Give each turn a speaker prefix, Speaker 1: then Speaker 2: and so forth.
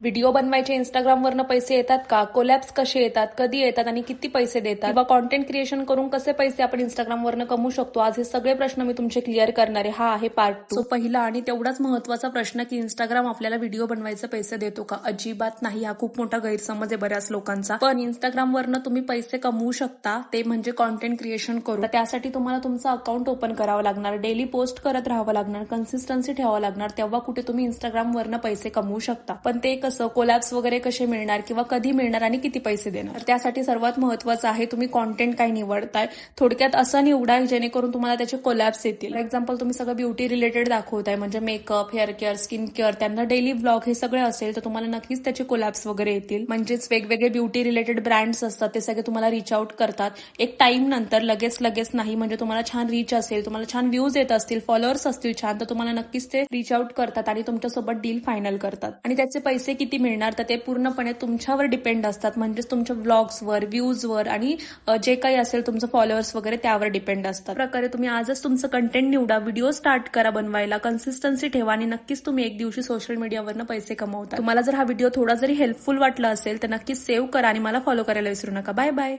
Speaker 1: Video बनवायचे इंस्टाग्रामवरनं पैसे येतात का? कोलॅप्स कसे येतात? कधी येतात आणि किती पैसे देतात? किंवा कॉन्टेंट क्रिएशन करून कसे पैसे आपण इंस्टाग्रामवरनं कमवू शकतो? आज हे सगळे प्रश्न मी तुमचे क्लिअर करणार. आहे हा आहे पार्ट टू पहिला आणि तेवढाच महत्त्वाचा प्रश्न की इंस्टाग्राम आपल्याला व्हिडिओ बनवायचे पैसे देतो का? अजिबात नाही. हा खूप मोठा गैरसमज आहे बऱ्याच लोकांचा. पण इंस्टाग्रामवरनं तुम्ही पैसे कमवू शकता. ते म्हणजे कॉन्टेंट क्रिएशन करून. तर त्यासाठी तुम्हाला तुमचं अकाउंट ओपन करावं लागणार. डेली पोस्ट करत राहावं लागणार. कन्सिस्टन्सी ठेवावं लागणार. तेव्हा कुठे तुम्ही इंस्टाग्रामवरनं पैसे कमवू शकता. पण ते कसं कोलॅप्स वगैरे कसे मिळणार किंवा कधी मिळणार आणि किती पैसे देणार? त्यासाठी सर्वात महत्वाचं आहे तुम्ही कॉन्टेंट काय निवडताय थोडक्यात असं निवडा जेणेकरून तुम्हाला त्याचे कोलॅप्स येतील. फॉर एक्झाम्पल तुम्ही सगळं ब्युटी रिलेटेड दाखवताय म्हणजे makeup hair care skin care त्यांना डेली ब्लॉग हे सगळे असेल तर तुम्हाला नक्कीच त्याचे कोलॅप्स वगैरे येतील. म्हणजेच वेगवेगळे ब्युटी रिलेटेड ब्रँड्स असतात ते सगळे तुम्हाला रिच आउट करतात. एक टाइम नंतर लगेच लगेच नाही म्हणजे तुम्हाला छान रीच असेल तुम्हाला छान व्ह्यूज येत असतील फॉलोअर्स असतील छान तर तुम्हाला नक्कीच ते रिच आउट करतात आणि तुमच्यासोबत डील फायनल करतात. आणि त्याचे पैसे किती मिळणार तर ते पूर्णपणे तुमच्यावर डिपेंड असतात. म्हणजेच तुमच्या व्लॉग्सवर व्ह्यूजवर आणि जे काही असेल तुमचं फॉलोअर्स वगैरे त्यावर डिपेंड असतात. प्रकारे तुम्ही आजच तुमचं कंटेंट निवडा व्हिडिओ स्टार्ट करा बनवायला. कन्सिस्टन्सी ठेवा आणि नक्कीच तुम्ही एक दिवशी सोशल मीडियावरनं पैसे कमवता. तुम्हाला जर हा व्हिडिओ थोडा जरी हेल्पफुल वाटला असेल तर नक्कीच सेव्ह करा आणि मला फॉलो करायला विसरू नका. Bye bye